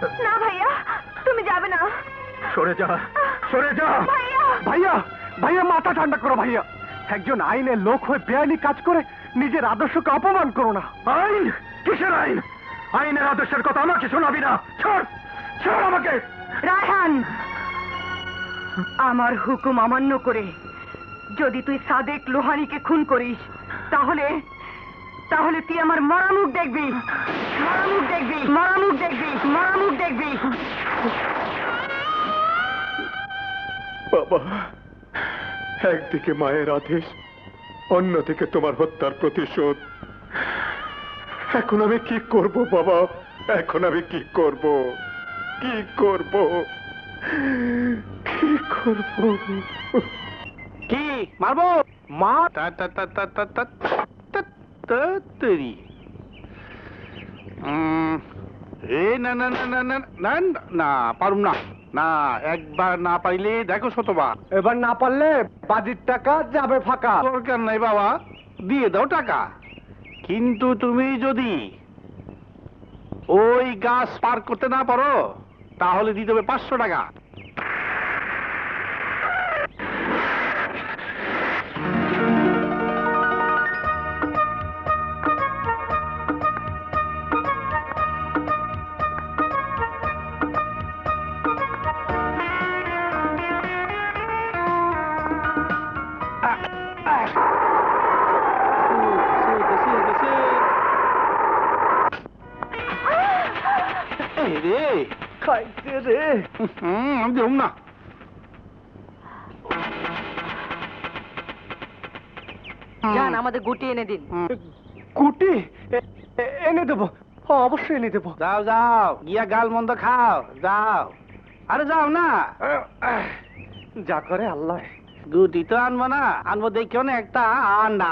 না ভাইয়া তুমি যাবে না। সরে যা সরে যা। ভাইয়া। ভাইয়া মাথা ঠান্ডা করো ভাইয়া। একজন আইনের লোক হয়ে বেআইনি কাজ করে নিজের আদর্শকে অপমান করো না। আইন? কিসের আইন? আইনের আদর্শের কথা আমাকে শোনাবি না। ছাড় ছাড় আমাকে। রায়হান আমার হুকুম অমান্য করে যদি তুই সাদেক লোহানিকে খুন করিস তাহলে তাহলে তুই আমার মরামুখ দেখবি। মরামুখ দেখবি। মরামুখ দেখবি। মরামুখ দেখবি বাবা একদিকে মায়ের আদেশ অন্যদিকে তোমার হত্যার প্রতিশোধ এখন আমি কি করব বাবা এখন আমি কি করব কি করব কি করব কি মারবো মা তা তা তা তা তা তা তা তা এ না না না না না না না পারুম না। না একবার না পাইলে দেখো শতবার। এবার না পারলে বাজির টাকা যাবে ফাঁকা। দরকার নাই বাবা দিয়ে দাও টাকা। কিন্তু তুমি যদি ওই গাছ পার করতে না পারো তাহলে দিতে হবে পাঁচশো টাকা। রে খাইতে রে হুম, আমি দেবো না। যান আমাদের গুটি এনে দিন। এ- এনে দেবো। অবশ্যই এনে দেবো। যাও যাও গিয়া গাল মন্দ খাও যাও। আরে যাও না। যা করে আল্লাহ। গুটি তো আনব না আনব দেখিও না একটা আন না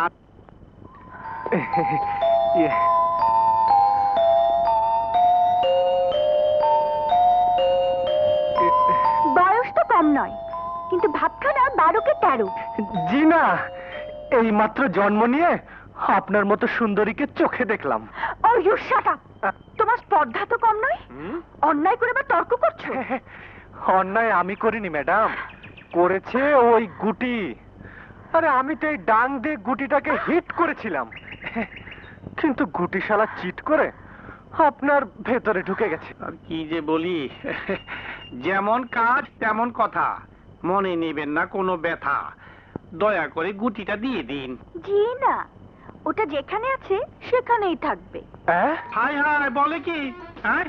কিন্তু ভাবখানা বারোকে তেরো। জি না এই মাত্র জন্ম নিয়ে আপনার মতো সুন্দরীকে চোখে দেখলাম। Oh you shut up. তোমার স্পর্ধা তো কম নয়? অন্যায় করে বা তর্ক করছ? অন্যায় আমি করিনি ম্যাডাম। করেছে ওই গুটি। আরে আমি তো এই ডাং দিয়ে গুটিটাকে হিট করেছিলাম। কিন্তু গুটি শালা চিট করে আপনার ভেতরে ঢুকে গেছে। কি যে বলি যেমন কাজ তেমন কথা। মনে নেবেন না কোনো ব্যথা। দয়া করে গুটিটা দিয়ে দিন। জি না ওটা যেখানে আছে সেখানেই থাকবে? হাই হাই বলে কি? হ্যাঁ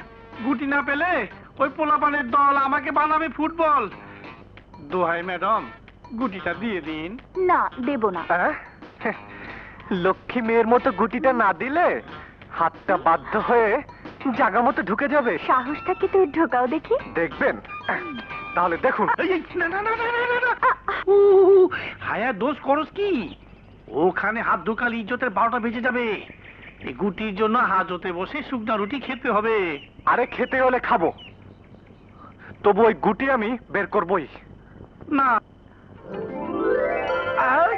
গুটি না পেলে ওই পোলাপানের দল আমাকে বানাবে ফুটবল। দোহাই ম্যাডাম গুটিটা দিয়ে দিন। না দেব না? লক্ষ্মী মেয়ের মতো গুটিটা না দিলে হাতটা বাধ্য হয়ে জাগা মতো ঢুকে যাবে। সাহস থাকে তুই ঢোকাও দেখি। দেখবেন? তাহলে দেখুন। হায়া দোষ করস কি? ওখানে হাত ঢুকালে ইজ্জতের বারোটা বেজে যাবে। গুটির জন্য হাজতে বসে শুকনা রুটি খেতে হবে। আরে খেতে হলে খাব। তবু ওই গুটি আমি বের করবই। না। আরে